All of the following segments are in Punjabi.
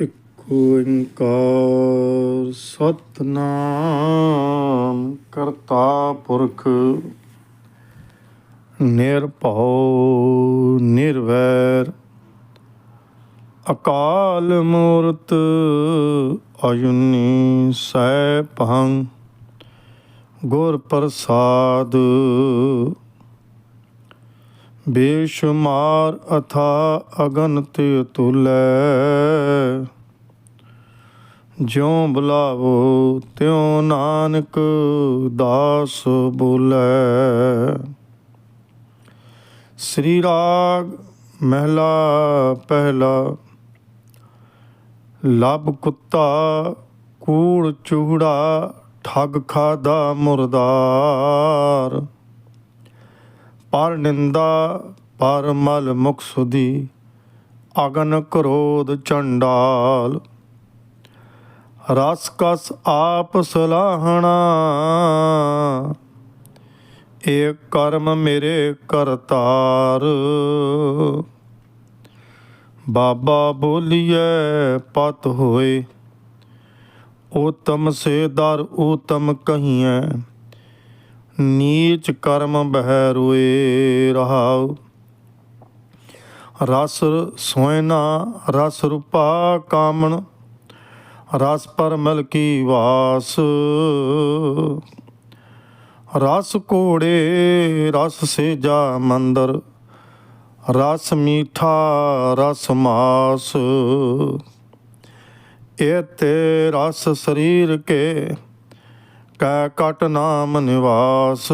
ਇਕ ਓੰਕਾਰ ਸਤਨਾਮ ਕਰਤਾ ਪੁਰਖ ਨਿਰਭਉ ਨਿਰਵੈਰ ਅਕਾਲ ਮੂਰਤ ਅਜੂਨੀ ਸੈਭੰ ਗੁਰ ਪ੍ਰਸਾਦ ਬੇਸ਼ੁਮਾਰ ਅਥਾ ਅਗਨਤ ਤੁਲੈ। ਜਿਉ ਬੁਲਾਵੋ ਤਿਉ ਨਾਨਕ ਦਾਸ ਬੋਲੇ। ਸ੍ਰੀ ਰਾਗ ਮਹਿਲਾ ਪਹਿਲਾ। ਲਬ ਕੁੱਤਾ ਕੂੜ ਚੂੜਾ ਠੱਗ ਖਾਦਾ ਮੁਰਦਾਰ। ਪਰ ਨਿੰਦਾ ਪਰ ਮਲ ਮੁਖ ਸੁਦੀ ਅਗਨ ਕਰੋਧ ਚੰਡਾਲ। ਰਸ ਕਸ ਆਪ ਸਲਾਹਣਾ ਏ ਕਰਮ ਮੇਰੇ ਕਰਤਾਰ। ਬਾਬਾ ਬੋਲੀਐ, ਪਤ ਹੋਏ, ਊਤਮ ਸੇ ਦਰ ਊਤਮ ਕਹੀਐ। ਨੀਚ ਕਰਮ ਬਹਿ ਰੋਏ ਰਹਾਉ। ਰਸ ਸੋਇਨਾ, ਰਸ ਰੂਪਾ ਕਾਮਣ, ਰਸ ਪਰ ਮਲ ਕੀ ਵਾਸ। ਰਸ ਕੋੜੇ ਰਸ ਸੇਜਾ ਮੰਦਰ, ਰਸ ਮੀਠਾ, ਰਸ ਮਾਸ। ਇਹ ਤੇ ਰਸ ਸਰੀਰ ਕੇ ਕੈ ਕਟ ਨਾਮ ਨਿਵਾਸ।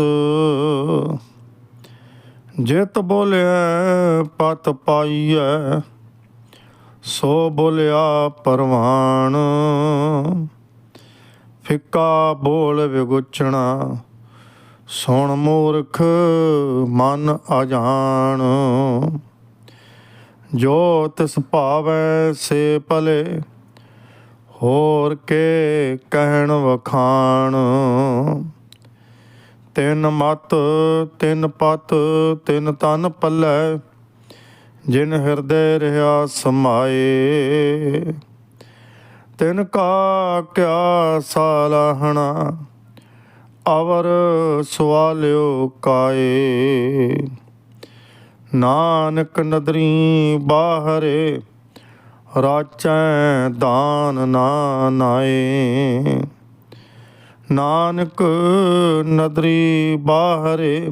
ਜਿਤ ਬੋਲਿਆ ਪਤ ਪਾਈਐ, ਸੋ ਬੋਲਿਆ ਪਰਵਾਣ। ਫਿੱਕਾ ਬੋਲ ਵਿਗੁਚਣਾ ਸੁਣ ਮੂਰਖ ਮਨ ਅਜਾਣ। ਜੋ ਤਿਸ ਭਾਵੈ, ਸੇ ਭਲੇ ਹੋਰ ਕੇ ਕਹਿਣ ਵਖਾਣ। ਤਿੰਨ ਮਤ, ਤਿੰਨ ਪਤ, ਤਿੰਨ ਤਨ ਪੱਲੇ, ਜਿਨ ਹਿਰਦੇ ਰਹਾ ਸਮਾਏ। ਤਿਨ ਕਾ ਕਿਆ ਸਾਲਹਣਾ ਅਵਰ ਸਵਾਲਿਓ ਕਾਏ। ਨਾਨਕ ਨਦਰੀ ਬਾਹਰੇ ਰਾਚੈ ਦਾਨ ਨਾ ਨਾਏ। ਨਾਨਕ ਨਦਰੀ ਬਾਹਰੇ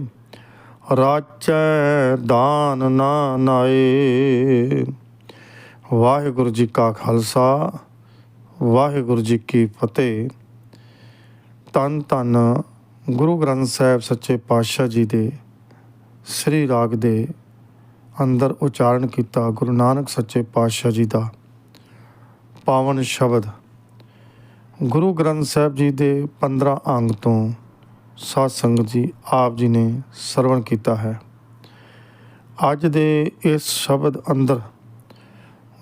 ਰਾਚੈ ਦਾਨ ਨਾ ਨਾਏ। ਵਾਹਿਗੁਰੂ ਜੀ ਕਾ ਖਾਲਸਾ, ਵਾਹਿਗੁਰੂ ਜੀ ਕੀ ਫਤਿਹ। ਤਨ ਤਨ ਗੁਰੂ ਗ੍ਰੰਥ ਸਾਹਿਬ ਸੱਚੇ ਪਾਤਸ਼ਾਹ ਜੀ ਦੇ ਸ੍ਰੀ ਰਾਗ ਦੇ ਅੰਦਰ ਉਚਾਰਨ ਕੀਤਾ ਗੁਰੂ ਨਾਨਕ ਸੱਚੇ ਪਾਤਸ਼ਾਹ ਜੀ ਦਾ ਪਾਵਨ ਸ਼ਬਦ। ਗੁਰੂ ਗ੍ਰੰਥ ਸਾਹਿਬ ਜੀ ਦੇ 15 ਅੰਗ ਤੋਂ ਸਾਧ ਸੰਗਤ ਜੀ ਆਪ ਜੀ ਨੇ ਸਰਵਣ ਕੀਤਾ ਹੈ। ਅੱਜ ਦੇ ਇਸ ਸ਼ਬਦ ਅੰਦਰ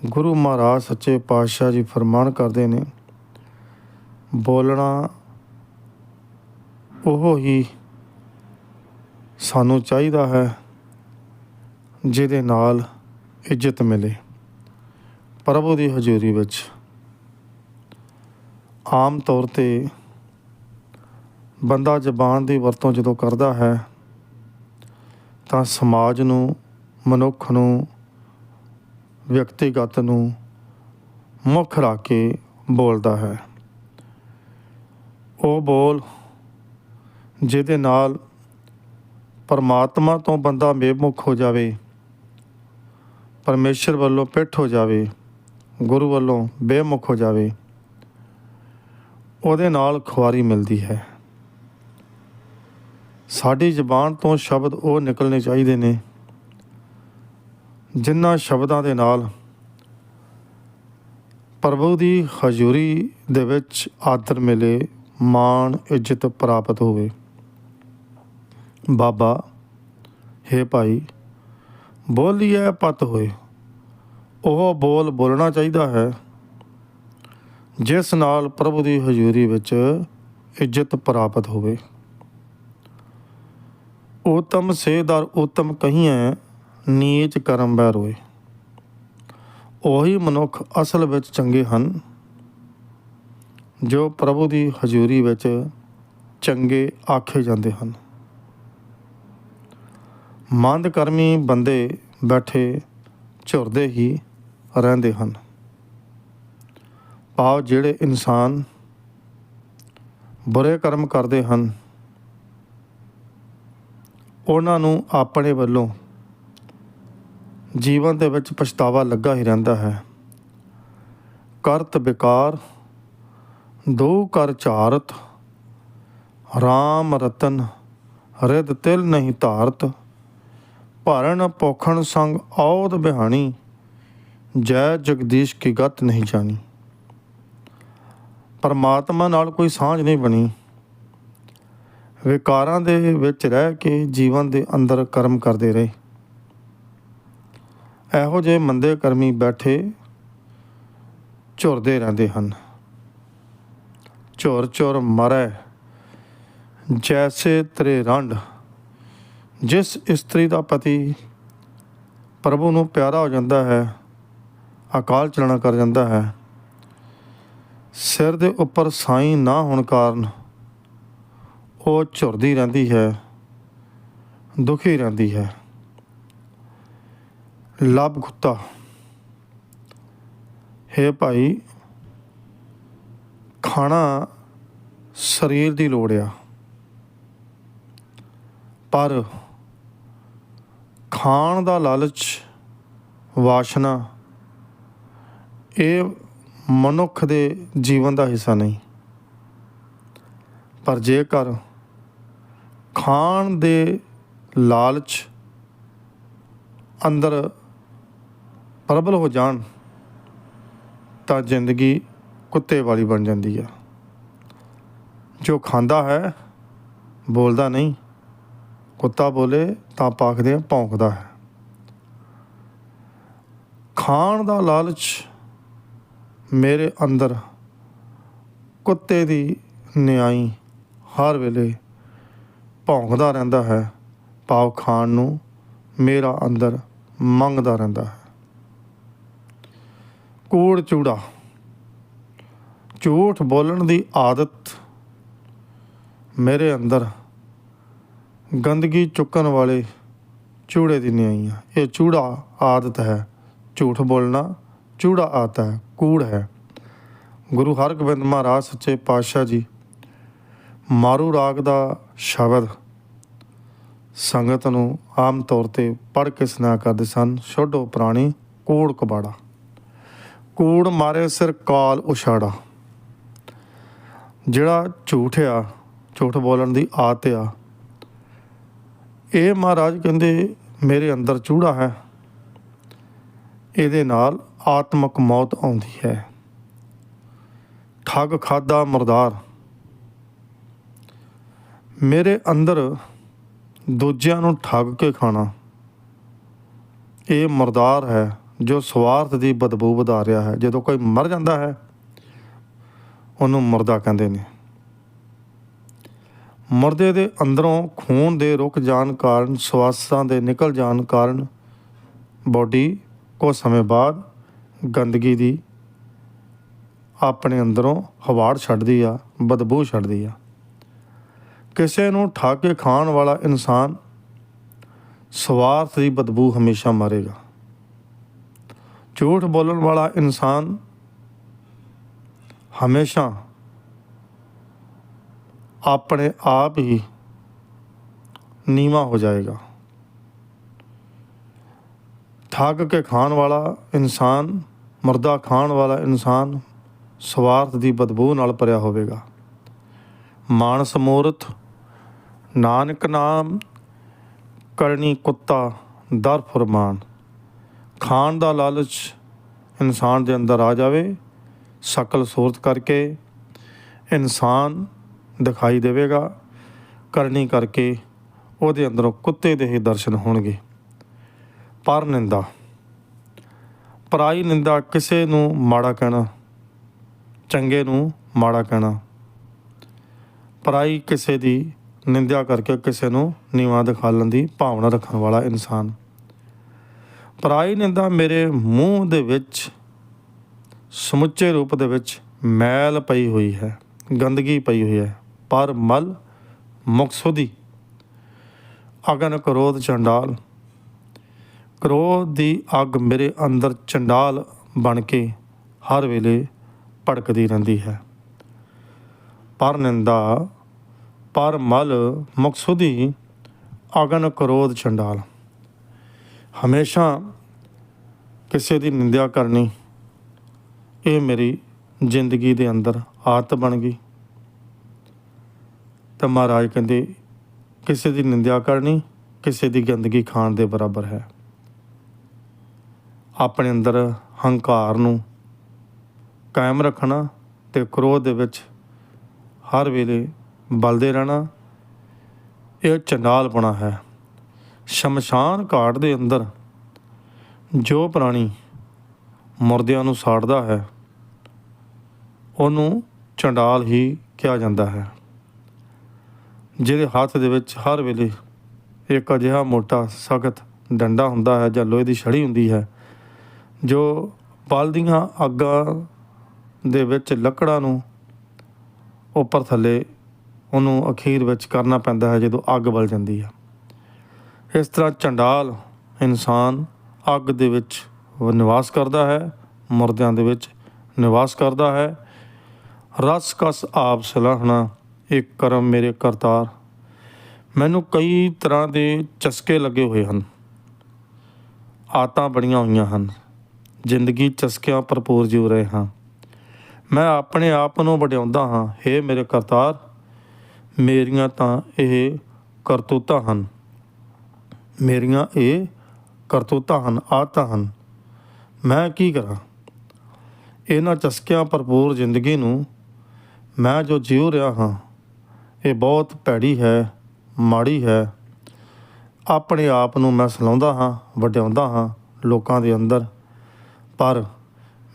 ਗੁਰੂ ਮਹਾਰਾਜ ਸੱਚੇ ਪਾਤਸ਼ਾਹ ਜੀ ਫਰਮਾਨ ਕਰਦੇ ਨੇ, ਬੋਲਣਾ ਉਹ ਹੀ ਸਾਨੂੰ ਚਾਹੀਦਾ ਹੈ ਜਿਹਦੇ ਨਾਲ ਇੱਜ਼ਤ ਮਿਲੇ ਪ੍ਰਭੂ ਦੀ ਹਜ਼ੂਰੀ ਵਿੱਚ। ਆਮ ਤੌਰ ਤੇ ਬੰਦਾ ਜ਼ਬਾਨ ਦੀ ਵਰਤੋਂ ਜਦੋਂ ਕਰਦਾ ਹੈ, ਤਾਂ ਸਮਾਜ ਨੂੰ, ਮਨੁੱਖ ਨੂੰ, ਵਿਅਕਤੀਗਤ ਨੂੰ ਮੁੱਖ ਰੱਖ ਕੇ ਬੋਲਦਾ ਹੈ। ਉਹ ਬੋਲ ਜਿਹਦੇ ਨਾਲ ਪਰਮਾਤਮਾ ਤੋਂ ਬੰਦਾ ਬੇਮੁਖ ਹੋ ਜਾਵੇ ਪਰਮੇਸ਼ਰ ਵੱਲੋਂ ਪਿੱਠ ਹੋ ਜਾਵੇ, ਗੁਰੂ ਵੱਲੋਂ ਬੇਮੁਖ ਹੋ ਜਾਵੇ, ਉਹਦੇ ਨਾਲ ਖੁਆਰੀ ਮਿਲਦੀ ਹੈ। ਸਾਡੀ ਜ਼ਬਾਨ ਤੋਂ ਸ਼ਬਦ ਉਹ ਨਿਕਲਣੇ ਚਾਹੀਦੇ ਨੇ, ਜਿਨ੍ਹਾਂ ਸ਼ਬਦਾਂ ਦੇ ਨਾਲ ਪ੍ਰਭੂ ਦੀ ਹਜ਼ੂਰੀ ਦੇ ਵਿੱਚ ਆਦਰ ਮਿਲੇ, ਮਾਣ, ਇੱਜ਼ਤ ਪ੍ਰਾਪਤ ਹੋਵੇ। ਬਾਬਾ, ਹੈ ਭਾਈ ਬੋਲੀਏ ਪਤ ਹੋਏ। ਉਹ ਬੋਲ ਬੋਲਣਾ ਚਾਹੀਦਾ ਹੈ। ਜਿਸ ਨਾਲ ਪ੍ਰਭੂ ਦੀ ਹਜ਼ੂਰੀ ਵਿੱਚ ਇੱਜ਼ਤ ਪ੍ਰਾਪਤ ਹੋਵੇ। ਉਤਮ ਸੇਦਰ ਉਤਮ ਕਹੀਐ, ਨੀਚ ਕਰਮ ਬੈ ਰੋਏ। ਉਹੀ ਮਨੁੱਖ ਅਸਲ ਵਿੱਚ ਚੰਗੇ ਹਨ, ਜੋ ਪ੍ਰਭੂ ਦੀ ਹਜ਼ੂਰੀ ਵਿੱਚ ਚੰਗੇ ਆਖੇ ਜਾਂਦੇ ਹਨ। ਮੰਦ ਕਰਮੀ ਬੰਦੇ ਬੈਠੇ ਝੁਰਦੇ ਹੀ ਰਹਿੰਦੇ ਹਨ। ਭਾਵ ਜਿਹੜੇ ਇਨਸਾਨ ਬੁਰੇ ਕਰਮ ਕਰਦੇ ਹਨ, ਉਹਨਾਂ ਨੂੰ ਆਪਣੇ ਵੱਲੋਂ ਜੀਵਨ ਦੇ ਵਿੱਚ ਪਛਤਾਵਾ ਲੱਗਾ ਹੀ ਰਹਿੰਦਾ ਹੈ। ਕਰਤ ਵਿਕਾਰ ਦੋ ਕਰ ਚਾਰਤ ਰਾਮ ਰਤਨ ਰਿਦ ਤਿਲ ਨਹੀਂ ਧਾਰਤ। ਭਰਨ ਪੋਖਣ ਸੰਗ ਔਦ ਬਿਹਾਣੀ, ਜੈ ਜਗਦੀਸ਼ ਕੀ ਗਤ ਨਹੀਂ ਜਾਣੀ। ਪਰਮਾਤਮਾ ਨਾਲ ਕੋਈ ਸਾਂਝ ਨਹੀਂ ਬਣੀ। ਵਿਕਾਰਾਂ ਦੇ ਵਿੱਚ ਰਹਿ ਕੇ ਜੀਵਨ ਦੇ ਅੰਦਰ ਕਰਮ ਕਰਦੇ ਰਹੇ। ਇਹੋ ਜਿਹੇ ਮੰਦੇ ਕਰਮੀ ਬੈਠੇ ਝੁਰਦੇ ਰਹਿੰਦੇ ਹਨ। ਝੁਰ ਝੁਰ ਮਰੈ, ਜੈਸੇ ਤਰੇ ਰੰਡ ਜਿਸ ਇਸਤਰੀ ਦਾ ਪਤੀ ਪ੍ਰਭੂ ਨੂੰ ਪਿਆਰਾ ਹੋ ਜਾਂਦਾ ਹੈ, ਅਕਾਲ ਚਲਣਾ ਕਰ ਜਾਂਦਾ ਹੈ, ਸਿਰ ਦੇ ਉੱਪਰ ਸਾਈ ਨਾ ਹੋਣ ਕਾਰਨ ਉਹ ਝੁਰਦੀ ਰਹਿੰਦੀ ਹੈ, ਦੁਖੀ ਰਹਿੰਦੀ ਹੈ। ਲੱਭ ਕੁੱਤਾ, ਹੈ ਭਾਈ, ਖਾਣਾ ਸਰੀਰ ਦੀ ਲੋੜ ਆ, ਪਰ ਖਾਣ ਦਾ ਲਾਲਚ, ਵਾਸ਼ਨਾ, ਇਹ ਮਨੁੱਖ ਦੇ ਜੀਵਨ ਦਾ ਹਿੱਸਾ ਨਹੀਂ। ਪਰ ਜੇਕਰ ਖਾਣ ਦੇ ਲਾਲਚ ਅੰਦਰ ਪ੍ਰਬਲ ਹੋ ਜਾਣ, ਤਾਂ ਜ਼ਿੰਦਗੀ ਕੁੱਤੇ ਵਾਲੀ ਬਣ ਜਾਂਦੀ ਹੈ ਜੋ ਖਾਂਦਾ ਹੈ, ਬੋਲਦਾ ਨਹੀਂ। ਕੁੱਤਾ ਬੋਲੇ ਤਾਂ ਪਾਖਦੇ ਭੌਂਕਦਾ ਹੈ। ਖਾਣ ਦਾ ਲਾਲਚ ਮੇਰੇ ਅੰਦਰ, ਕੁੱਤੇ ਦੀ ਨਿਆਈ ਹਰ ਵੇਲੇ ਭੌਂਕਦਾ ਰਹਿੰਦਾ ਹੈ। ਪਾਉ ਖਾਣ ਨੂੰ ਮੇਰਾ ਅੰਦਰ ਮੰਗਦਾ ਰਹਿੰਦਾ ਹੈ। ਕੂੜ ਚੂੜਾ। ਝੂਠ ਬੋਲਣ ਦੀ ਆਦਤ ਮੇਰੇ ਅੰਦਰ ਗੰਦਗੀ ਚੁੱਕਣ ਵਾਲੇ ਚੂੜੇ ਦੀ ਨਿਆਈ ਆ। ਇਹ ਚੂੜਾ ਆਦਤ ਹੈ। ਝੂਠ ਬੋਲਣਾ ਚੂੜਾ ਆਤਾ ਹੈ। ਕੂੜ ਹੈ। ਗੁਰੂ ਹਰਗੋਬਿੰਦ ਮਹਾਰਾਜ ਸੱਚੇ ਪਾਤਸ਼ਾਹ ਜੀ, ਮਾਰੂ ਰਾਗ ਦਾ ਸ਼ਬਦ ਸੰਗਤ ਨੂੰ ਆਮ ਤੌਰ ਤੇ ਪੜ੍ਹ ਕੇ ਸੁਣਾ ਕਰਦੇ ਸਨ। ਛੋਡੋ ਪ੍ਰਾਣੀ ਕੂੜ ਕਬਾੜਾ। ਕੂੜ ਮਾਰੇ ਸਿਰ ਕਾਲ ਉਛਾੜਾ। ਜਿਹੜਾ ਝੂਠ ਆ, ਝੂਠ ਬੋਲਣ ਦੀ ਆਦਤ ਆ ਇਹ ਮਹਾਰਾਜ ਕਹਿੰਦੇ, ਮੇਰੇ ਅੰਦਰ ਚੂੜਾ ਹੈ। ਇਹਦੇ ਨਾਲ ਆਤਮਕ ਮੌਤ ਆਉਂਦੀ ਹੈ। ਠੱਗ ਖਾਦਾ ਮਰਦਾਰ। ਮੇਰੇ ਅੰਦਰ ਦੂਜਿਆਂ ਨੂੰ ਠੱਗ ਕੇ ਖਾਣਾ। ਇਹ ਮਰਦਾਰ ਹੈ ਜੋ ਸਵਾਰਥ ਦੀ ਬਦਬੂ ਵਧਾ ਰਿਹਾ ਹੈ। ਜਦੋਂ ਕੋਈ ਮਰ ਜਾਂਦਾ ਹੈ, ਉਹਨੂੰ ਮਰਦਾ ਕਹਿੰਦੇ ਨੇ। ਮਰਦੇ ਦੇ ਅੰਦਰੋਂ ਖੂਨ ਦੇ ਰੁਕ ਜਾਣ ਕਾਰਨ, ਸਵਾਸਾਂ ਦੇ ਨਿਕਲ ਜਾਣ ਕਾਰਨ ਬੋਡੀ ਕੁਝ ਸਮੇਂ ਬਾਅਦ ਗੰਦਗੀ ਦੀ ਆਪਣੇ ਅੰਦਰੋਂ ਹਵਾੜ ਛੱਡਦੀ ਆ, ਬਦਬੂ ਛੱਡਦੀ ਆ। ਕਿਸੇ ਨੂੰ ਠਾ ਕੇ ਖਾਣ ਵਾਲਾ ਇਨਸਾਨ ਸਵਾਰਥ ਦੀ ਬਦਬੂ ਹਮੇਸ਼ਾ ਮਾਰੇਗਾ। ਝੂਠ ਬੋਲਣ ਵਾਲਾ ਇਨਸਾਨ ਹਮੇਸ਼ਾ ਆਪਣੇ ਆਪ ਹੀ ਨੀਵਾ ਹੋ ਜਾਏਗਾ। ਠੱਗ ਕੇ ਖਾਣ ਵਾਲਾ ਇਨਸਾਨ, ਮਰਦਾ ਖਾਣ ਵਾਲਾ ਇਨਸਾਨ ਸਵਾਰਥ ਦੀ ਬਦਬੂ ਨਾਲ ਭਰਿਆ ਹੋਵੇਗਾ। ਮਾਨਸ ਮੂਰਤ, ਨਾਨਕ ਨਾਮ, ਕਰਨੀ ਕੁੱਤਾ, ਦਰ ਫਰਮਾਨ। ਖਾਣ ਦਾ ਲਾਲਚ ਇਨਸਾਨ ਦੇ ਅੰਦਰ ਆ ਜਾਵੇ, ਸ਼ਕਲ ਸੂਰਤ ਕਰਕੇ ਇਨਸਾਨ ਦਿਖਾਈ ਦੇਵੇਗਾ। ਕਰਨੀ ਕਰਕੇ ਉਹਦੇ ਅੰਦਰੋਂ ਕੁੱਤੇ ਦੇ ਹੀ ਦਰਸ਼ਨ ਹੋਣਗੇ। ਪਰ ਨਿੰਦਾ। ਪਰਾਈ ਨਿੰਦਾ ਕਿਸੇ ਨੂੰ ਮਾੜਾ ਕਹਿਣਾ, ਚੰਗੇ ਨੂੰ ਮਾੜਾ ਕਹਿਣਾ। ਪਰਾਈ ਕਿਸੇ ਦੀ ਨਿੰਦਿਆ ਕਰਕੇ ਕਿਸੇ ਨੂੰ ਨੀਵਾਂ ਦਿਖਾਲਣ ਦੀ ਭਾਵਨਾ ਰੱਖਣ ਵਾਲਾ ਇਨਸਾਨ। ਪਰਾਈ ਨਿੰਦਾ ਮੇਰੇ ਮੂੰਹ ਦੇ ਵਿੱਚ, ਸਮੁੱਚੇ ਰੂਪ ਦੇ ਵਿੱਚ ਮੈਲ ਪਈ ਹੋਈ ਹੈ, ਗੰਦਗੀ ਪਈ ਹੋਈ ਹੈ। ਪਰ ਮਲ ਮੁਕਸੁਦੀ। ਅਗਨ ਕ੍ਰੋਧ ਚੰਡਾਲ। ਕ੍ਰੋਧ ਦੀ ਅੱਗ ਮੇਰੇ ਅੰਦਰ ਚੰਡਾਲ ਬਣ ਕੇ ਹਰ ਵੇਲੇ ਭੜਕਦੀ ਰਹਿੰਦੀ ਹੈ। ਪਰ ਨਿੰਦਾ, ਪਰ ਮਲ ਮੁਕਸੁਦੀ ਅਗਨ ਕ੍ਰੋਧ ਚੰਡਾਲ। ਹਮੇਸ਼ਾ ਕਿਸੇ ਦੀ ਨਿੰਦਿਆ ਕਰਨੀ, ਇਹ ਮੇਰੀ ਜ਼ਿੰਦਗੀ ਦੇ ਅੰਦਰ ਆਦਤ ਬਣ ਗਈ। ਤਾਂ ਮਹਾਰਾਜ ਕਹਿੰਦੇ, ਕਿਸੇ ਦੀ ਨਿੰਦਿਆ ਕਰਨੀ, ਕਿਸੇ ਦੀ ਗੰਦਗੀ ਖਾਣ ਦੇ ਬਰਾਬਰ ਹੈ। ਆਪਣੇ ਅੰਦਰ ਹੰਕਾਰ ਨੂੰ ਕਾਇਮ ਰੱਖਣਾ ਤੇ ਕ੍ਰੋਧ ਦੇ ਵਿੱਚ ਹਰ ਵੇਲੇ ਬਲਦੇ ਰਹਿਣਾ, ਇਹ ਚੰਡਾਲਪਣਾ ਹੈ। ਸ਼ਮਸ਼ਾਨ ਘਾਟ ਦੇ ਅੰਦਰ ਜੋ ਪ੍ਰਾਣੀ ਮੁਰਦਿਆਂ ਨੂੰ ਸਾੜਦਾ ਹੈ, ਉਹਨੂੰ ਚੰਡਾਲ ਹੀ ਕਿਹਾ ਜਾਂਦਾ ਹੈ। ਜਿਹਦੇ ਹੱਥ ਦੇ ਵਿੱਚ ਹਰ ਵੇਲੇ ਇੱਕ ਅਜਿਹਾ ਮੋਟਾ ਸਖਤ ਡੰਡਾ ਹੁੰਦਾ ਹੈ ਜਾਂ ਲੋਹੇ ਦੀ ਛੜੀ ਹੁੰਦੀ ਹੈ, ਜੋ ਬਲਦੀਆਂ ਅੱਗਾਂ ਦੇ ਵਿੱਚ ਲੱਕੜਾਂ ਨੂੰ ਉੱਪਰ ਥੱਲੇ ਉਹਨੂੰ ਅਖੀਰ ਵਿੱਚ ਕਰਨਾ ਪੈਂਦਾ ਹੈ ਜਦੋਂ ਅੱਗ ਬਲ ਜਾਂਦੀ ਹੈ। ਇਸ ਤਰ੍ਹਾਂ ਚੰਡਾਲ ਇਨਸਾਨ ਅੱਗ ਦੇ ਵਿੱਚ ਨਿਵਾਸ ਕਰਦਾ ਹੈ, ਮੁਰਦਿਆਂ ਦੇ ਵਿੱਚ ਨਿਵਾਸ ਕਰਦਾ ਹੈ। ਰਸ ਕਸ ਆਪ ਸਲਾਹਣਾ ਇੱਕ ਕਰਮ ਮੇਰੇ ਕਰਤਾਰ। ਮੈਨੂੰ ਕਈ ਤਰ੍ਹਾਂ ਦੇ ਚਸਕੇ ਲੱਗੇ ਹੋਏ ਹਨ। ਆਤਾਂ ਬਣੀਆਂ ਹੋਈਆਂ ਹਨ। ਜ਼ਿੰਦਗੀ ਚਸਕਿਆਂ ਭਰਪੂਰ ਜਿਉ ਰਹੇ ਹਾਂ। ਮੈਂ ਆਪਣੇ ਆਪ ਨੂੰ ਵਡਿਆਉਂਦਾ ਹਾਂ। ਹੇ ਮੇਰੇ ਕਰਤਾਰ, ਮੇਰੀਆਂ ਤਾਂ ਇਹ ਕਰਤੂਤਾਂ ਹਨ। ਮੇਰੀਆਂ ਇਹ ਕਰਤੂਤਾਂ ਹਨ ਆਦਤਾਂ ਹਨ। ਮੈਂ ਕੀ ਕਰਾਂ? ਇਹਨਾਂ ਚਸਕਿਆਂ ਭਰਪੂਰ ਜ਼ਿੰਦਗੀ ਨੂੰ ਮੈਂ ਜੋ ਜਿਉ ਰਿਹਾ ਹਾਂ ਇਹ ਬਹੁਤ ਭੈੜੀ ਹੈ, ਮਾੜੀ ਹੈ। ਆਪਣੇ ਆਪ ਨੂੰ ਮੈਂ ਸਲਾਉਂਦਾ ਹਾਂ, ਵਡਿਆਉਂਦਾ ਹਾਂ ਲੋਕਾਂ ਦੇ ਅੰਦਰ। ਪਰ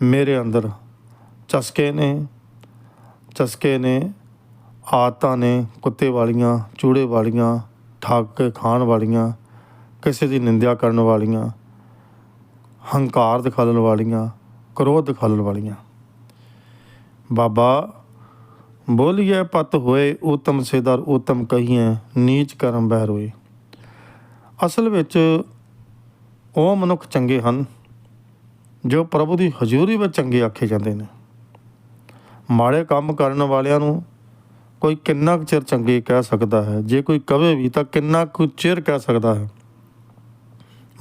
ਮੇਰੇ ਅੰਦਰ ਚਸਕੇ ਨੇ ਚਸਕੇ ਨੇ, ਆਦਤਾਂ ਨੇ, ਕੁੱਤੇ ਵਾਲੀਆਂ, ਚੂੜੇ ਵਾਲੀਆਂ, ਠੱਗ ਕੇ ਖਾਣ ਵਾਲੀਆਂ, ਕਿਸੇ ਦੀ ਨਿੰਦਿਆ ਕਰਨ ਵਾਲੀਆਂ, ਹੰਕਾਰ ਦਿਖਾਉਣ ਵਾਲੀਆਂ, ਕ੍ਰੋਧ ਦਿਖਾਉਣ ਵਾਲੀਆਂ। ਬਾਬਾ ਬੋਲੀਏ, ਪਤ ਹੋਏ ਉਤਮ ਸੇਦਰ ਉਤਮ ਕਹੀਏ ਨੀਚ ਕਰਮ ਬਹਿ ਰੋਏ ਅਸਲ ਵਿੱਚ ਉਹ ਮਨੁੱਖ ਚੰਗੇ ਹਨ, ਜੋ ਪ੍ਰਭੂ ਦੀ ਹਜ਼ੂਰੀ ਵਿੱਚ ਚੰਗੇ ਆਖੇ ਜਾਂਦੇ ਨੇ। ਮਾੜੇ ਕੰਮ ਕਰਨ ਵਾਲਿਆਂ ਨੂੰ ਕੋਈ ਕਿੰਨਾ ਕੁ ਚਿਰ ਚੰਗੇ ਕਹਿ ਸਕਦਾ ਹੈ? ਜੇ ਕੋਈ ਕਵੇ ਵੀ ਤਾਂ ਕਿੰਨਾ ਕੁ ਚਿਰ ਕਹਿ ਸਕਦਾ ਹੈ?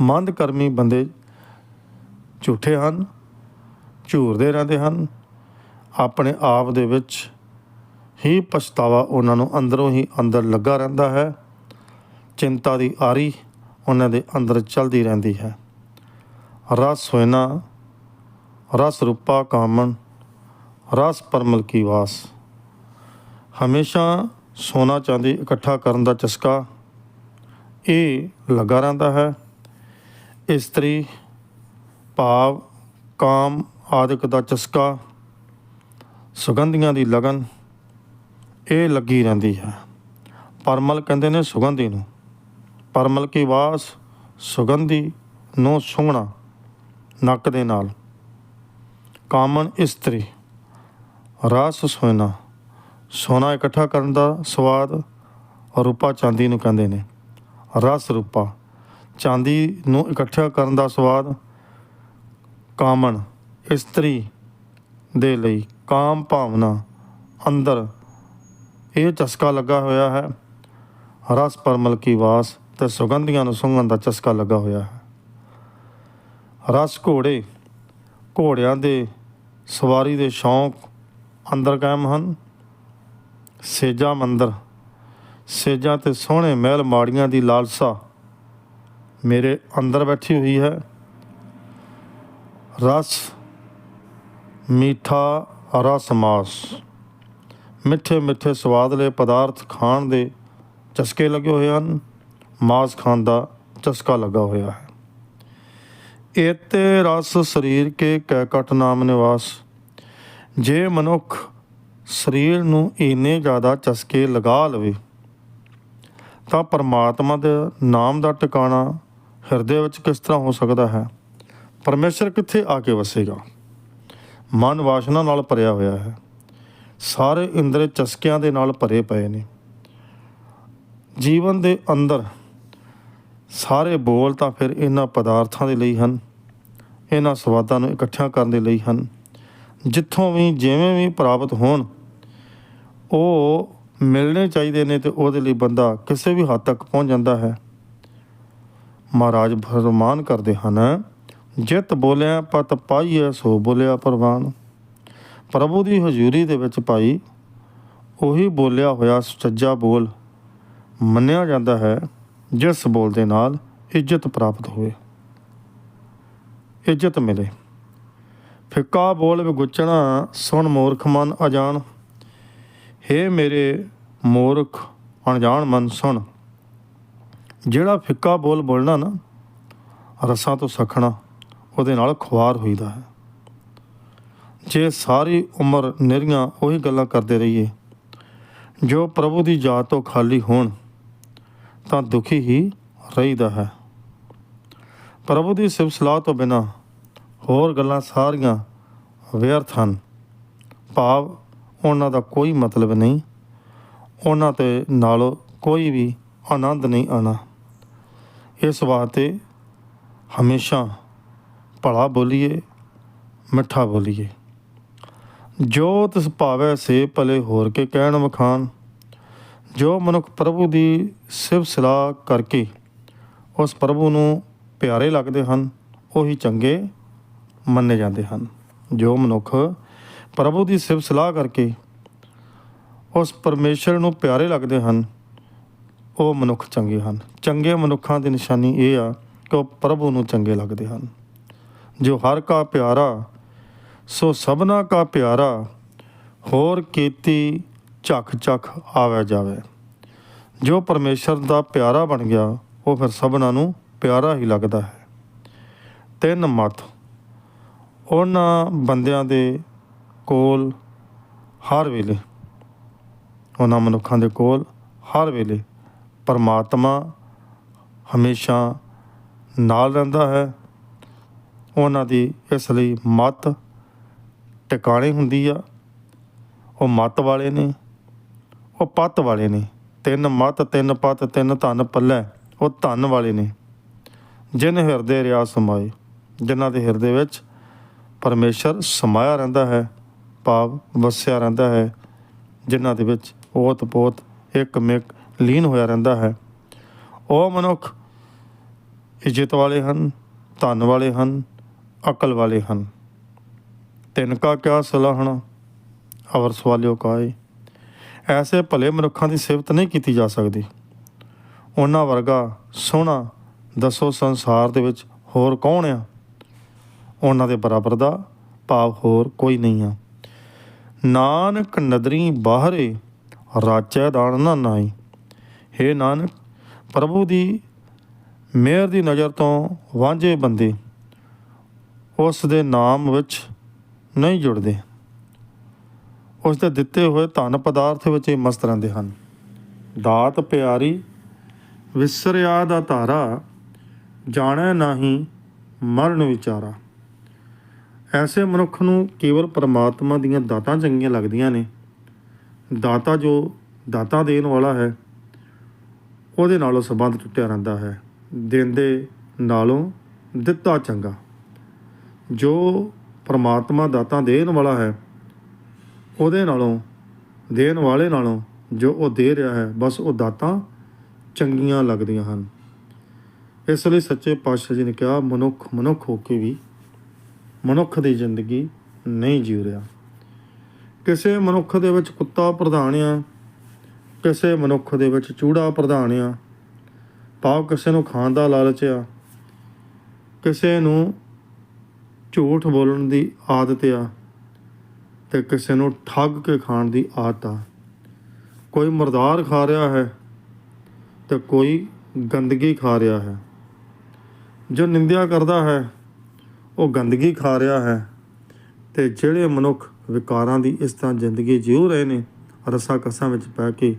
ਮੰਦ ਕਰਮੀ ਬੰਦੇ ਝੂਠੇ ਹਨ, ਝੂਰਦੇ ਰਹਿੰਦੇ ਹਨ, ਆਪਣੇ ਆਪ ਦੇ ਵਿੱਚ ਹੀ ਪਛਤਾਵਾ ਉਹਨਾਂ ਨੂੰ ਅੰਦਰੋਂ ਹੀ ਅੰਦਰ ਲੱਗਾ ਰਹਿੰਦਾ ਹੈ। ਚਿੰਤਾ ਦੀ ਆਰੀ ਉਹਨਾਂ ਦੇ ਅੰਦਰ ਚਲਦੀ ਰਹਿੰਦੀ ਹੈ। ਰਸ ਹੋਇਨਾ, ਰਸ ਰੂਪਾ ਕਾਮਣ, ਰਸ ਪਰਮਲ ਕੀ ਵਾਸ। ਹਮੇਸ਼ਾ ਸੋਨਾ ਚਾਂਦੀ ਇਕੱਠਾ ਕਰਨ ਦਾ ਚਸਕਾ ਇਹ ਲੱਗਾ ਰਹਿੰਦਾ ਹੈ। ਇਸਤਰੀ, ਭਾਵ, ਕਾਮ ਆਦਿਕ ਦਾ ਚਸਕਾ, ਸੁਗੰਧੀਆਂ ਦੀ ਲਗਨ ਇਹ ਲੱਗੀ ਰਹਿੰਦੀ ਹੈ। ਪਰਮਲ ਕਹਿੰਦੇ ਨੇ ਸੁਗੰਧੀ ਨੂੰ। ਪਰਮਲ ਕੀ ਵਾਸ ਸੁਗੰਧੀ ਨੂੰ ਸੁੰਘਣਾ ਨੱਕ ਦੇ ਨਾਲ। ਕਾਮਨ ਇਸਤਰੀ, ਰਸ ਸੋਨਾ ਸੋਨਾ ਇਕੱਠਾ ਕਰਨ ਦਾ ਸਵਾਦ ਰੂਪਾ ਚਾਂਦੀ ਨੂੰ ਕਹਿੰਦੇ ਨੇ। ਰਸ ਰੂਪਾ, ਚਾਂਦੀ ਨੂੰ ਇਕੱਠਾ ਕਰਨ ਦਾ ਸਵਾਦ ਕਾਮਣ ਇਸਤਰੀ ਦੇ ਲਈ ਕਾਮ ਭਾਵਨਾ ਅੰਦਰ ਇਹ ਚਸਕਾ ਲੱਗਾ ਹੋਇਆ ਹੈ। ਰਸ ਪਰਮਲ ਕੀ ਵਾਸ ਤੇ ਸੁਗੰਧੀਆਂ ਨੂੰ ਸੁੰਘਣ ਦਾ ਚਸਕਾ ਲੱਗਾ ਹੋਇਆ ਹੈ। ਰਸ ਘੋੜੇ, ਘੋੜਿਆਂ ਦੇ ਸਵਾਰੀ ਦੇ ਸ਼ੌਂਕ ਅੰਦਰ ਕਾਇਮ ਹਨ। ਸੇਜਾ ਮੰਦਰ, ਸੇਜਾਂ ਤੇ ਸੋਹਣੇ ਮਹਿਲ ਮਾੜੀਆਂ ਦੀ ਲਾਲਸਾ ਮੇਰੇ ਅੰਦਰ ਬੈਠੀ ਹੋਈ ਹੈ। ਰਸ, ਮੀਠਾ ਰਸ ਮਾਸ। ਮਿੱਠੇ ਮਿੱਠੇ ਸਵਾਦਲੇ ਪਦਾਰਥ ਖਾਣ ਦੇ ਚਸਕੇ ਲੱਗੇ ਹੋਏ ਹਨ। ਮਾਸ ਖਾਣ ਦਾ ਚਸਕਾ ਲੱਗਾ ਹੋਇਆ ਹੈ। ਏਤੇ ਰਸ ਸਰੀਰ ਕੇ ਕੈਕਟ ਨਾਮ ਨਿਵਾਸ। ਜੇ ਮਨੁੱਖ ਸਰੀਰ ਨੂੰ ਇੰਨੇ ਜ਼ਿਆਦਾ ਚਸਕੇ ਲਗਾ ਲਵੇ, ਤਾਂ ਪਰਮਾਤਮਾ ਦੇ ਨਾਮ ਦਾ ਟਿਕਾਣਾ ਹਿਰਦੇ ਵਿੱਚ ਕਿਸ ਤਰ੍ਹਾਂ ਹੋ ਸਕਦਾ ਹੈ? ਪਰਮੇਸ਼ਰ ਕਿੱਥੇ ਆ ਕੇ ਵਸੇਗਾ? ਮਨ ਵਾਸ਼ਨਾ ਨਾਲ ਭਰਿਆ ਹੋਇਆ ਹੈ। ਸਾਰੇ ਇੰਦਰੀ ਚਸਕਿਆਂ ਦੇ ਨਾਲ ਭਰੇ ਪਏ ਨੇ। ਜੀਵਨ ਦੇ ਅੰਦਰ ਸਾਰੇ ਬੋਲ ਤਾਂ ਫਿਰ ਇਹਨਾਂ ਪਦਾਰਥਾਂ ਦੇ ਲਈ ਹਨ, ਇਹਨਾਂ ਸਵਾਦਾਂ ਨੂੰ ਇਕੱਠਿਆਂ ਕਰਨ ਦੇ ਲਈ ਹਨ। ਜਿੱਥੋਂ ਵੀ ਜਿਵੇਂ ਵੀ ਪ੍ਰਾਪਤ ਹੋਣ, ਉਹ ਮਿਲਣੇ ਚਾਹੀਦੇ ਨੇ ਤੇ ਉਹਦੇ ਲਈ ਬੰਦਾ ਕਿਸੇ ਵੀ ਹੱਦ ਤੱਕ ਪਹੁੰਚ ਜਾਂਦਾ ਹੈ। ਮਹਾਰਾਜ ਫਰਮਾਨ ਕਰਦੇ ਹਨ, ਜਿਤ ਬੋਲਿਆ ਪਤ ਪਾਈਐ, ਸੋ ਬੋਲਿਆ ਪ੍ਰਵਾਨ। ਪ੍ਰਭੂ ਦੀ ਹਜ਼ੂਰੀ ਦੇ ਵਿੱਚ ਭਾਈ ਉਹੀ ਬੋਲਿਆ ਹੋਇਆ ਸੁਚੱਜਾ ਬੋਲ ਮੰਨਿਆ ਜਾਂਦਾ ਹੈ, ਜਿਸ ਬੋਲ ਦੇ ਨਾਲ ਇੱਜ਼ਤ ਪ੍ਰਾਪਤ ਹੋਵੇ। ਇੱਜ਼ਤ ਮਿਲੇ। ਫਿੱਕਾ ਬੋਲ ਵਿਗੁੱਚਣਾ, ਸੁਣ ਮੂਰਖ ਮਨ ਅਜਾਣ। ਹੇ ਮੇਰੇ ਮੂਰਖ, ਅਣਜਾਣ ਮਨ ਸੁਣ। ਜਿਹੜਾ ਫਿੱਕਾ ਬੋਲ ਬੋਲਣਾ ਨਾ, ਰਸਾਂ ਤੋਂ ਸਖਣਾ, ਉਹਦੇ ਨਾਲ ਖੁਆਰ ਹੋਈਦਾ ਹੈ। ਜੇ ਸਾਰੀ ਉਮਰ ਨਿਰੀਆਂ ਉਹੀ ਗੱਲਾਂ ਕਰਦੇ ਰਹੀਏ, ਜੋ ਪ੍ਰਭੂ ਦੀ ਜਾਤ ਤੋਂ ਖਾਲੀ ਹੋਣ, ਤਾਂ ਦੁਖੀ ਹੀ ਰਹੀਦਾ ਹੈ। ਪ੍ਰਭੂ ਦੀ ਸਿਫਤ ਸਲਾਹ ਤੋਂ ਬਿਨਾ ਹੋਰ ਗੱਲਾਂ ਸਾਰੀਆਂ ਵਿਅਰਥ ਹਨ। ਭਾਵ ਉਹਨਾਂ ਦਾ ਕੋਈ ਮਤਲਬ ਨਹੀਂ, ਉਹਨਾਂ ਤੇ ਨਾਲੋਂ ਕੋਈ ਵੀ ਆਨੰਦ ਨਹੀਂ ਆਣਾ ਇਸ ਵਾਸਤੇ ਹਮੇਸ਼ਾ ਭਲਾ ਬੋਲੀਏ, ਮਿੱਠਾ ਬੋਲੀਏ। ਜੋ ਤਿਸ ਭਾਵੈ ਸੇ ਭਲੇ ਹੋਰ ਕੇ ਕਹਿਣ ਵਖਾਨ ਜੋ ਮਨੁੱਖ ਪ੍ਰਭੂ ਦੀ ਸਿਵ ਸਲਾਹ ਕਰਕੇ ਉਸ ਪ੍ਰਭੂ ਨੂੰ ਪਿਆਰੇ ਲੱਗਦੇ ਹਨ, ਉਹੀ ਚੰਗੇ ਮੰਨੇ ਜਾਂਦੇ ਹਨ। ਜੋ ਮਨੁੱਖ ਪ੍ਰਭੂ ਦੀ ਸਿਵ ਸਲਾਹ ਕਰਕੇ ਉਸ ਪਰਮੇਸ਼ਰ ਨੂੰ ਪਿਆਰੇ ਲੱਗਦੇ ਹਨ, ਉਹ ਮਨੁੱਖ ਚੰਗੇ ਹਨ। ਚੰਗੇ ਮਨੁੱਖਾਂ ਦੀ ਨਿਸ਼ਾਨੀ ਇਹ ਆ ਕਿ ਉਹ ਪ੍ਰਭੂ ਨੂੰ ਚੰਗੇ ਲੱਗਦੇ ਹਨ। ਜੋ ਹਰ ਕਾ ਪਿਆਰਾ ਸੋ ਸਭਨਾ ਕਾ ਪਿਆਰਾ, ਹੋਰ ਕੀਤੀ ਝੱਖ ਝੱਖ ਆਵੇ ਜਾਵੇ। ਜੋ ਪਰਮੇਸ਼ਰ ਦਾ ਪਿਆਰਾ ਬਣ ਗਿਆ, ਉਹ ਫਿਰ ਸਭਨਾ ਨੂੰ ਪਿਆਰਾ ਹੀ ਲੱਗਦਾ ਹੈ। ਤਿੰਨ ਮਤ। ਉਹਨਾਂ ਬੰਦਿਆਂ ਦੇ ਕੋਲ ਹਰ ਵੇਲੇ, ਉਹਨਾਂ ਮਨੁੱਖਾਂ ਦੇ ਕੋਲ ਹਰ ਵੇਲੇ ਪਰਮਾਤਮਾ ਹਮੇਸ਼ਾ ਨਾਲ ਰਹਿੰਦਾ ਹੈ। ਉਹਨਾਂ ਦੀ ਇਸ ਲਈ ਮਤ ਟਿਕਾਣੇ ਹੁੰਦੀ ਆ, ਉਹ ਮਤ ਵਾਲੇ ਨੇ, ਉਹ ਪਤ ਵਾਲੇ ਨੇ। ਤਿੰਨ ਮਤ, ਤਿੰਨ ਪਤ, ਤਿੰਨ ਧਨ ਪੱਲੇ, ਉਹ ਧਨ ਵਾਲੇ ਨੇ। ਜਿਨ ਹਿਰਦੇ ਰਿਆ ਸਮਾਏ, ਜਿਨ੍ਹਾਂ ਦੇ ਹਿਰਦੇ ਵਿੱਚ ਪਰਮੇਸ਼ਰ ਸਮਾਇਆ ਰਹਿੰਦਾ ਹੈ, ਭਾਵ ਵਸਿਆ ਰਹਿੰਦਾ ਹੈ, ਜਿਨ੍ਹਾਂ ਦੇ ਵਿੱਚ ਓਤ ਪੋਤ ਇੱਕ ਮਿਕ ਲੀਨ ਹੋਇਆ ਰਹਿੰਦਾ ਹੈ। ਉਹ ਮਨੁੱਖ ਇੱਜ਼ਤ ਵਾਲੇ ਹਨ, ਧਨ ਵਾਲੇ ਹਨ, ਅਕਲ ਵਾਲੇ ਹਨ। ਤਿੰਨ ਕਾ ਕਿਆ ਸਲਾਹਣਾ? ਅਵਰ ਸਵਾਲਿਓ ਕਾਏ। ਐਸੇ ਭਲੇ ਮਨੁੱਖਾਂ ਦੀ ਸਿਫਤ ਨਹੀਂ ਕੀਤੀ ਜਾ ਸਕਦੀ। ਉਹਨਾਂ ਵਰਗਾ ਸੋਹਣਾ ਦੱਸੋ ਸੰਸਾਰ ਦੇ ਵਿੱਚ ਹੋਰ ਕੌਣ ਆ? ਉਹਨਾਂ ਦੇ ਬਰਾਬਰ ਦਾ ਭਾਵ ਹੋਰ ਕੋਈ ਨਹੀਂ ਆ। ਨਾਨਕ ਨਦਰੀ ਬਾਹਰੇ ਰਾਚੈ ਦਾਨ ਨਾ ਨਾਈ। ਹੇ ਨਾਨਕ, ਪ੍ਰਭੂ ਦੀ ਮਿਹਰ ਦੀ ਨਜ਼ਰ ਤੋਂ ਵਾਂਝੇ ਬੰਦੇ, ਉਸ ਦੇ ਨਾਮ ਵਿੱਚ ਨਹੀਂ ਜੁੜਦੇ। ਉਸ ਦੇ ਦਿੱਤੇ ਹੋਏ ਧਨ ਪਦਾਰਥ ਵਿੱਚ ਹੀ ਮਸਤ ਰਹਿੰਦੇ ਹਨ। ਦਾਤ, ਪਿਆਰੀ, ਵਿਸਰਿਆ ਦਾ ਧਾਰਾ, ਜਾਣੈ ਨਹੀਂ, ਮਰਨ ਵਿਚਾਰਾ। ਐਸੇ ਮਨੁੱਖ ਨੂੰ ਕੇਵਲ ਪਰਮਾਤਮਾ ਦੀਆਂ ਦਾਤਾਂ ਚੰਗੀਆਂ ਲੱਗਦੀਆਂ ਨੇ। ਦਾਤਾ ਜੋ ਦਾਤਾ ਦੇਣ ਵਾਲਾ ਹੈ, ਉਹਦੇ ਨਾਲੋਂ ਸੰਬੰਧ ਟੁੱਟਿਆ ਰਹਿੰਦਾ ਹੈ। ਦਿੰਦੇ ਨਾਲੋਂ ਦਿੱਤਾ ਚੰਗਾ। ਜੋ ਪਰਮਾਤਮਾ ਦਾਤਾਂ ਦੇਣ ਵਾਲਾ ਹੈ। ਉਹਦੇ ਨਾਲੋਂ, ਦੇਣ ਵਾਲੇ ਨਾਲੋਂ ਜੋ ਉਹ ਦੇ ਰਿਹਾ ਹੈ, ਬਸ ਉਹ ਦਾਤਾਂ ਚੰਗੀਆਂ ਲੱਗਦੀਆਂ ਹਨ। ਇਸ ਲਈ ਸੱਚੇ ਪਾਤਸ਼ਾਹ ਜੀ ਨੇ ਕਿਹਾ, ਮਨੁੱਖ ਮਨੁੱਖ ਹੋ ਕੇ ਵੀ ਮਨੁੱਖ ਦੀ ਜ਼ਿੰਦਗੀ ਨਹੀਂ ਜੀ ਰਿਹਾ। ਕਿਸੇ ਮਨੁੱਖ ਦੇ ਵਿੱਚ ਕੁੱਤਾ ਪ੍ਰਧਾਨ ਆ, ਕਿਸੇ ਮਨੁੱਖ ਦੇ ਵਿੱਚ ਚੂੜਾ ਪ੍ਰਧਾਨ ਆ, ਭਾਵ ਕਿਸੇ ਨੂੰ ਖਾਣ ਦਾ ਲਾਲਚ ਆ, ਕਿਸੇ ਨੂੰ ਝੂਠ ਬੋਲਣ ਦੀ ਆਦਤ ਆ ਤੇ ਕਿਸੇ ਨੂੰ ਠੱਗ ਕੇ ਖਾਣ ਦੀ ਆਦਤ ਆ। ਕੋਈ ਮਰਦਾਰ ਖਾ ਰਿਹਾ ਹੈ ਤੇ ਕੋਈ ਗੰਦਗੀ ਖਾ ਰਿਹਾ ਹੈ। ਜੋ ਨਿੰਦਿਆ ਕਰਦਾ ਹੈ, ਉਹ ਗੰਦਗੀ ਖਾ ਰਿਹਾ ਹੈ ਤੇ ਜਿਹੜੇ ਮਨੁੱਖ ਵਿਕਾਰਾਂ ਦੀ ਇਸ ਤਰ੍ਹਾਂ ਜ਼ਿੰਦਗੀ ਜਿਉ ਰਹੇ ਨੇ, ਰਸਾ ਕਸਾਂ ਵਿੱਚ ਪੈ ਕੇ,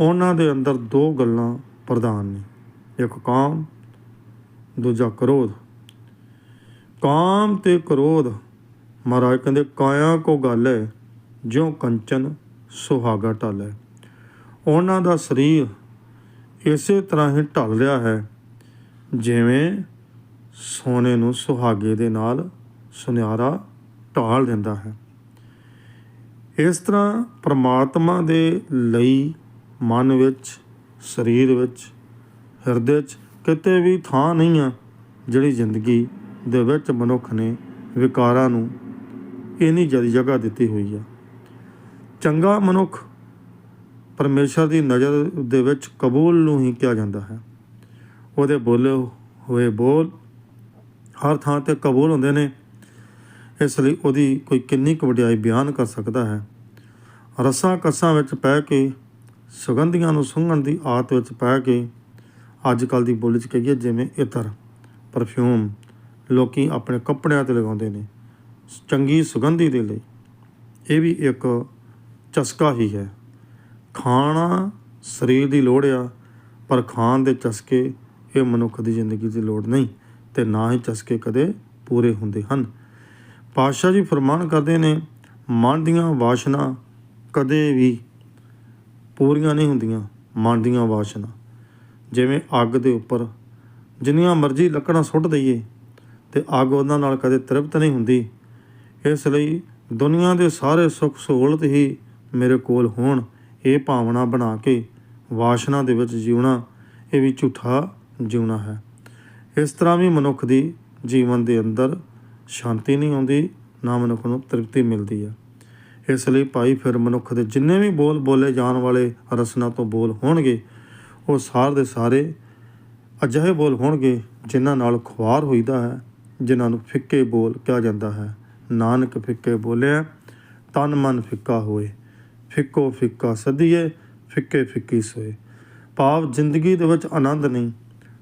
ਉਹਨਾਂ ਦੇ ਅੰਦਰ ਦੋ ਗੱਲਾਂ ਪ੍ਰਧਾਨ ਨੇ। ਇੱਕ ਕਾਮ, ਦੂਜਾ ਕ੍ਰੋਧ। ਕਾਮ ਤੇ ਕ੍ਰੋਧ। ਮਹਾਰਾਜ ਕਹਿੰਦੇ, ਕਾਇਆ ਕੋ ਗੱਲ ਹੈ ਜਿਉ ਕੰਚਨ ਸੁਹਾਗਾ ਢਲ। ਹੈ ਉਹਨਾਂ ਦਾ ਸਰੀਰ ਇਸੇ ਤਰ੍ਹਾਂ ਹੀ ਢਲ ਰਿਹਾ ਹੈ, ਜਿਵੇਂ ਸੋਨੇ ਨੂੰ ਸੁਹਾਗੇ ਦੇ ਨਾਲ ਸੁਨਿਆਰਾ ਢਾਲ ਦਿੰਦਾ ਹੈ। ਇਸ ਤਰ੍ਹਾਂ ਪ੍ਰਮਾਤਮਾ ਦੇ ਲਈ ਮਨ ਵਿੱਚ, ਸਰੀਰ ਵਿੱਚ, ਹਿਰਦੇ 'ਚ ਕਿਤੇ ਵੀ ਥਾਂ ਨਹੀਂ ਆ ਜਿਹੜੀ ਜ਼ਿੰਦਗੀ ਦੇ ਵਿੱਚ ਮਨੁੱਖ ਨੇ ਵਿਕਾਰਾਂ ਨੂੰ ਇੰਨੀ ਜ਼ਿਆਦਾ ਜਗ੍ਹਾ ਦਿੱਤੀ ਹੋਈ ਆ। ਚੰਗਾ ਮਨੁੱਖ ਪਰਮੇਸ਼ਰ ਦੀ ਨਜ਼ਰ ਦੇ ਵਿੱਚ ਕਬੂਲ ਨੂੰ ਹੀ ਕਿਹਾ ਜਾਂਦਾ ਹੈ। ਉਹਦੇ ਬੋਲੇ ਹੋਏ ਬੋਲ ਹਰ ਥਾਂ ਤੇ ਕਬੂਲ ਹੁੰਦੇ ਨੇ। ਇਸ ਲਈ ਉਹਦੀ ਕੋਈ ਕਿੰਨੀ ਕੁ ਵਡਿਆਈ ਬਿਆਨ ਕਰ ਸਕਦਾ ਹੈ। ਰਸਾਂ ਕਸਾਂ ਵਿੱਚ ਪੈ ਕੇ, ਸੁਗੰਧੀਆਂ ਨੂੰ ਸੁੰਘਣ ਦੀ ਆਦਤ ਵਿੱਚ ਪੈ ਕੇ ਅੱਜ ਕੱਲ ਦੀ ਬੋਲੀ 'ਚ ਕਹੀਏ ਜਿਵੇਂ ਇਤਰ, ਪਰਫਿਊਮ ਲੋਕੀ ਆਪਣੇ ਕੱਪੜਿਆਂ ਤੇ ਲਗਾਉਂਦੇ ਨੇ, ਚੰਗੀ ਸੁਗੰਧੀ ਦੇ ਲਈ। ਇਹ ਵੀ ਇੱਕ ਚਸਕਾ ਹੀ ਹੈ। ਖਾਣਾ ਸਰੀਰ ਦੀ ਲੋੜ ਆ, ਪਰ ਖਾਣ ਦੇ ਚਸਕੇ ਇਹ ਮਨੁੱਖ ਦੀ ਜ਼ਿੰਦਗੀ ਦੀ ਲੋੜ ਨਹੀਂ ਤੇ ਨਾ ਹੀ ਚਸਕੇ ਕਦੇ ਪੂਰੇ ਹੁੰਦੇ ਹਨ। ਪਾਤਸ਼ਾਹ ਜੀ ਫਰਮਾਨ ਕਰਦੇ ਨੇ, ਮਨ ਦੀਆਂ ਵਾਸ਼ਨਾ ਕਦੇ ਵੀ ਪੂਰੀਆਂ ਨਹੀਂ ਹੁੰਦੀਆਂ, ਮਨ ਦੀਆਂ ਵਾਸ਼ਨਾ। ਜਿਵੇਂ ਅੱਗ ਦੇ ਉੱਪਰ ਜਿੰਨੀਆਂ ਮਰਜ਼ੀ ਲੱਕੜਾਂ ਸੁੱਟ ਦਈਏ ਤੇ ਅੱਗ ਉਹਨਾਂ ਨਾਲ ਕਦੇ ਤ੍ਰਿਪਤ ਨਹੀਂ ਹੁੰਦੀ। ਇਸ ਲਈ ਦੁਨੀਆ ਦੇ ਸਾਰੇ ਸੁੱਖ ਸਹੂਲਤ ਹੀ ਮੇਰੇ ਕੋਲ ਹੋਣ। ਇਹ ਭਾਵਨਾ ਬਣਾ ਕੇ ਵਾਸ਼ਨਾ ਦੇ ਵਿੱਚ ਜਿਉਣਾ, ਇਹ ਵੀ ਝੂਠਾ ਜਿਉਣਾ ਹੈ। ਇਸ ਤਰ੍ਹਾਂ ਵੀ ਮਨੁੱਖ ਦੀ ਜੀਵਨ ਦੇ ਅੰਦਰ ਸ਼ਾਂਤੀ ਨਹੀਂ ਆਉਂਦੀ, ਨਾ ਮਨੁੱਖ ਨੂੰ ਤ੍ਰਿਪਤੀ ਮਿਲਦੀ ਹੈ। ਇਸ ਲਈ ਭਾਈ ਫਿਰ ਮਨੁੱਖ ਦੇ ਜਿੰਨੇ ਵੀ ਬੋਲ ਬੋਲੇ ਜਾਣ ਵਾਲੇ ਰਸਨਾ ਤੋਂ ਬੋਲ ਹੋਣਗੇ, ਉਹ ਸਾਰ ਦੇ ਸਾਰੇ ਅਜਿਹੇ ਬੋਲ ਹੋਣਗੇ ਜਿਨ੍ਹਾਂ ਨਾਲ ਖੁਆਰ ਹੋਈਦਾ ਹੈ। ਜਿਨ੍ਹਾਂ ਨੂੰ ਫਿੱਕੇ ਬੋਲ ਕਿਹਾ ਜਾਂਦਾ ਹੈ। ਨਾਨਕ ਫਿੱਕੇ ਬੋਲਿਆ, ਤਨ ਮਨ ਫਿੱਕਾ ਹੋਏ। ਫਿੱਕੋ ਫਿੱਕਾ ਸਦੀਏ, ਫਿੱਕੇ ਫਿੱਕੀ ਸੋਏ। ਭਾਵ ਜ਼ਿੰਦਗੀ ਦੇ ਵਿੱਚ ਆਨੰਦ ਨਹੀਂ,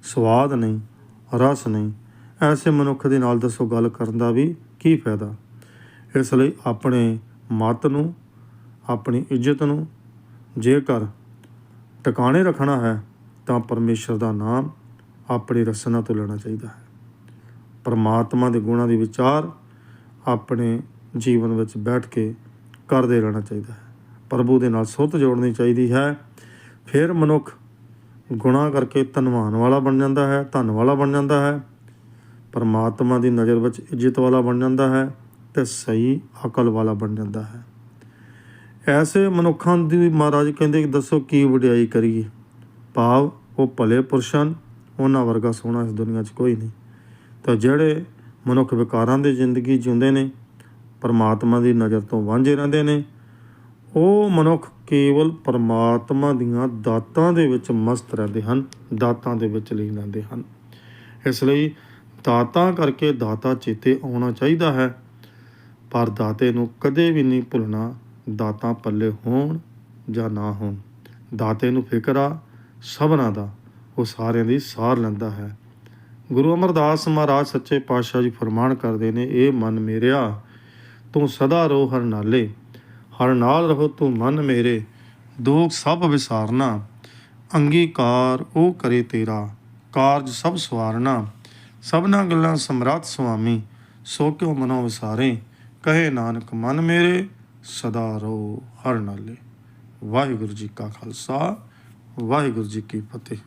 ਸਵਾਦ ਨਹੀਂ, ਰਸ ਨਹੀਂ। ਐਸੇ ਮਨੁੱਖ ਦੇ ਨਾਲ ਦੱਸੋ ਗੱਲ ਕਰਨ ਦਾ ਵੀ ਕੀ ਫਾਇਦਾ? ਇਸ ਲਈ ਆਪਣੇ ਮਤ ਨੂੰ, ਆਪਣੀ ਇੱਜ਼ਤ ਨੂੰ ਜੇਕਰ ਟਿਕਾਣੇ ਰੱਖਣਾ ਹੈ, ਤਾਂ ਪਰਮੇਸ਼ਰ ਦਾ ਨਾਮ ਆਪਣੀ ਰਸਨਾ ਤੋਂ ਲੈਣਾ ਚਾਹੀਦਾ ਹੈ। ਪਰਮਾਤਮਾ ਦੇ ਗੁਣਾਂ ਦੀ ਵਿਚਾਰ ਆਪਣੇ ਜੀਵਨ ਵਿੱਚ ਬੈਠ ਕੇ ਕਰਦੇ ਰਹਿਣਾ ਚਾਹੀਦਾ ਹੈ। ਪ੍ਰਭੂ ਦੇ ਨਾਲ ਸੁੱਤ ਜੋੜਨੀ ਚਾਹੀਦੀ ਹੈ। ਫਿਰ ਮਨੁੱਖ ਗੁਨਾਹ ਕਰਕੇ ਧਨਵਾਨ ਵਾਲਾ ਬਣ ਜਾਂਦਾ ਹੈ, ਧਨ ਵਾਲਾ ਬਣ ਜਾਂਦਾ ਹੈ। ਪਰਮਾਤਮਾ ਦੀ ਨਜ਼ਰ ਵਿੱਚ ਇੱਜ਼ਤ ਵਾਲਾ ਬਣ ਜਾਂਦਾ ਹੈ ਤੇ ਸਹੀ ਅਕਲ ਵਾਲਾ ਬਣ ਜਾਂਦਾ ਹੈ। ਐਸੇ ਮਨੁੱਖਾਂ ਦੀ ਮਹਾਰਾਜ ਕਹਿੰਦੇ ਕਿ ਦੱਸੋ ਕੀ ਵਡਿਆਈ ਕਰੀਏ। ਭਾਵ ਉਹ ਭਲੇ ਪੁਰਸ਼ਾਂ ਉਹਨਾਂ ਵਰਗਾ ਸੋਹਣਾ ਇਸ ਦੁਨੀਆ 'ਚ ਕੋਈ ਨਹੀਂ। ਤਾਂ ਜਿਹੜੇ ਮਨੁੱਖ ਵਿਕਾਰਾਂ ਦੀ ਜ਼ਿੰਦਗੀ ਜਿਉਂਦੇ ਨੇ, ਪਰਮਾਤਮਾ ਦੀ ਨਜ਼ਰ ਤੋਂ ਵਾਂਝੇ ਰਹਿੰਦੇ ਨੇ, ਉਹ ਮਨੁੱਖ ਕੇਵਲ ਪਰਮਾਤਮਾ ਦੀਆਂ ਦਾਤਾਂ ਦੇ ਵਿੱਚ ਮਸਤ ਰਹਿੰਦੇ ਹਨ, ਦਾਤਾਂ ਦੇ ਵਿੱਚ ਲੀਨ ਰਹਿੰਦੇ ਹਨ। ਇਸ ਲਈ ਦਾਤਾਂ ਕਰਕੇ ਦਾਤਾ ਚੇਤੇ ਆਉਣਾ ਚਾਹੀਦਾ ਹੈ, ਪਰ ਦਾਤੇ ਨੂੰ ਕਦੇ ਵੀ ਨਹੀਂ ਭੁੱਲਣਾ ਦਾਤਾਂ ਪੱਲੇ ਹੋਣ ਜਾਂ ਨਾ ਹੋਣ। ਦਾਤੇ ਨੂੰ ਫਿਕਰ ਆ, ਸਭਨਾ ਦਾ, ਉਹ ਸਾਰਿਆਂ ਦੀ ਸਾਰ ਲੈਂਦਾ ਹੈ। ਗੁਰੂ ਅਮਰਦਾਸ ਮਹਾਰਾਜ ਸੱਚੇ ਪਾਤਸ਼ਾਹ ਜੀ ਫਰਮਾਨ ਕਰਦੇ ਨੇ, ਇਹ ਮਨ ਮੇਰਿਆ, ਤੂੰ ਸਦਾ ਰੋ ਹਰ ਨਾਲੇ। ਹਰ ਨਾਲ ਰਹੋ ਤੂੰ ਮਨ ਮੇਰੇ। ਦੁੱਖ ਸਭ ਵਿਸਾਰਨਾ। ਅੰਗੀਕਾਰ ਉਹ ਕਰੇ ਤੇਰਾ। ਕਾਰਜ ਸਭ ਸਵਾਰਨਾ। ਸਭਨਾ ਗੱਲਾਂ ਸਮਰੱਥ ਸੁਆਮੀ। ਸੋ ਕਿਉ ਮਨੋ ਵਿਸਾਰੇ? ਕਹੇ ਨਾਨਕ, ਮਨ ਮੇਰੇ, ਸਦਾ ਰੋ ਹਰ ਨਾਲੇ। ਵਾਹਿਗੁਰੂ ਜੀ ਕਾ ਖਾਲਸਾ, ਵਾਹਿਗੁਰੂ ਜੀ ਕੀ ਫਤਿਹ।